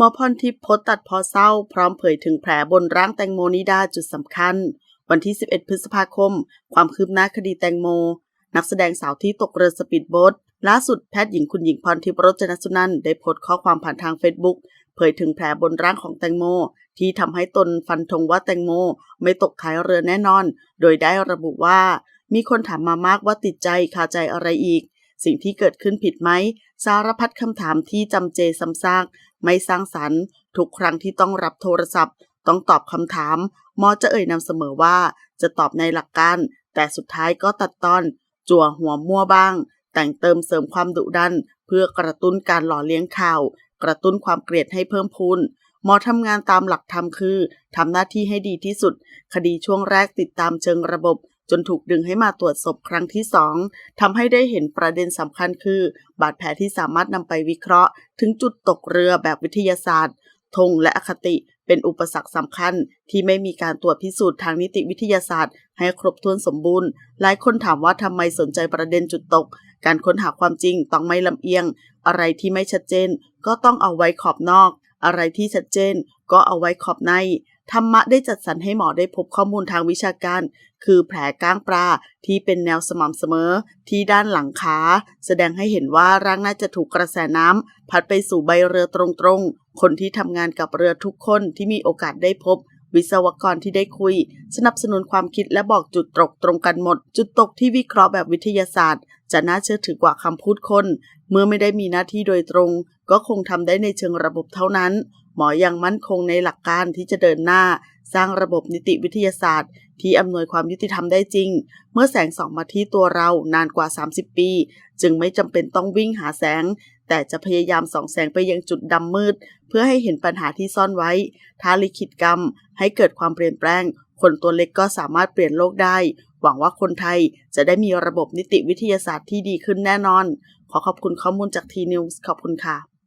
หมอพรทิพย์โพสต์ตัดพอเศร้า พร้อมเผยถึงแผลบนร่างแตงโมนิดาจุดสำคัญ วันที่ 11 พฤษภาคม ความคืบหน้าคดีแตงโม นักแสดงสาวที่ตกเรือสปีดโบ๊ทล่าสุดแพทย์หญิงคุณหญิงพรทิพย์รจนสุนันท์ได้โพสต์ข้อความผ่านทางเฟซบุ๊กเผยถึงแผลบนร่างของแตงโม ที่ทำให้ตนฟันธงว่าแตงโม ไม่ตกท้ายเรือแน่นอน โดยได้ระบุว่า มีคนถามมามากว่าติดใจคาใจอะไรอีก สิ่งที่เกิดขึ้นผิดไหม สารพัดคำถามที่จำเจซ้ำซากไม่สร้างสรรค์ ทุกครั้งที่ต้องรับโทรศัพท์ ต้องตอบคำถาม หมอจะเอ่ยนำเสมอว่า จะตอบในหลักการ แต่สุดท้ายก็ตัดตอน จั่วหัวมั่วบ้าง แต่งเติมเสริมความดุดัน เพื่อกระตุ้นการหล่อเลี้ยงข่าว กระตุ้นความเกลียดให้เพิ่มพูนหมอทำงานตามหลักธรรมคือทำหน้าที่ให้ดีที่สุด คดีช่วงแรกติดตามเชิงระบบ จนถูกดึงให้มาตรวจศพครั้งที่สองทำให้ได้เห็นประเด็นสำคัญคือ บาดแผลที่สามารถนำไปวิเคราะห์ ถึงจุดตกเรือแบบวิทยาศาสตร์ธงและอคติเป็นอุปสรรคสำคัญที่ไม่มีการตรวจพิสูจน์ทางนิติวิทยาศาสตร์ ให้ครบถ้วนสมบูรณ์ หลายคนถามว่าทำไมสนใจประเด็นจุดตก การค้นหาความจริงต้องไม่ลำเอียง อะไรที่ไม่ชัดเจน ก็ต้องเอาไว้ขอบนอก อะไรที่ชัดเจนก็เอาไว้ขอบใน ธรรมะได้จัดสรรให้หมอได้พบข้อมูลทางวิชาการ คือแผลก้างปลาที่เป็นแนวสม่ำเสมอ ที่ด้านหลังขา แสดงให้เห็นว่าร่างน่าจะถูกกระแสน้ำพัดไปสู่ใบเรือตรงๆ คนที่ทำงานกับเรือทุกคนที่มีโอกาสได้พบ วิศวกรที่ได้คุย สนับสนุนความคิดและบอกจุดตกตรงกันหมด จุดตกที่วิเคราะห์แบบวิทยาศาสตร์ จะน่าเชื่อถือกว่าคำพูดคน เมื่อไม่ได้มีหน้าที่โดยตรง ก็คงทำได้ในเชิงระบบเท่านั้น หมอยังมั่นคงในหลักการที่จะเดินหน้า สร้างระบบนิติวิทยาศาสตร์ ที่อำนวยความยุติธรรมได้จริง เมื่อแสงส่องมาที่ตัวเรานานกว่า 30 ปี จึงไม่จำเป็นต้องวิ่งหาแสง แต่จะพยายามส่องแสงไปยังจุดดำมืด เพื่อให้เห็นปัญหาที่ซ่อนไว้ท้าลิขิตกรรม ให้เกิดความเปลี่ยนแปลง คนตัวเล็กก็สามารถเปลี่ยนโลกได้ หวังว่าคนไทยจะได้มีระบบนิติวิทยาศาสตร์ที่ดีขึ้นแน่นอน ขอขอบคุณข้อมูลจากทีนิวส์ขอบคุณค่ะ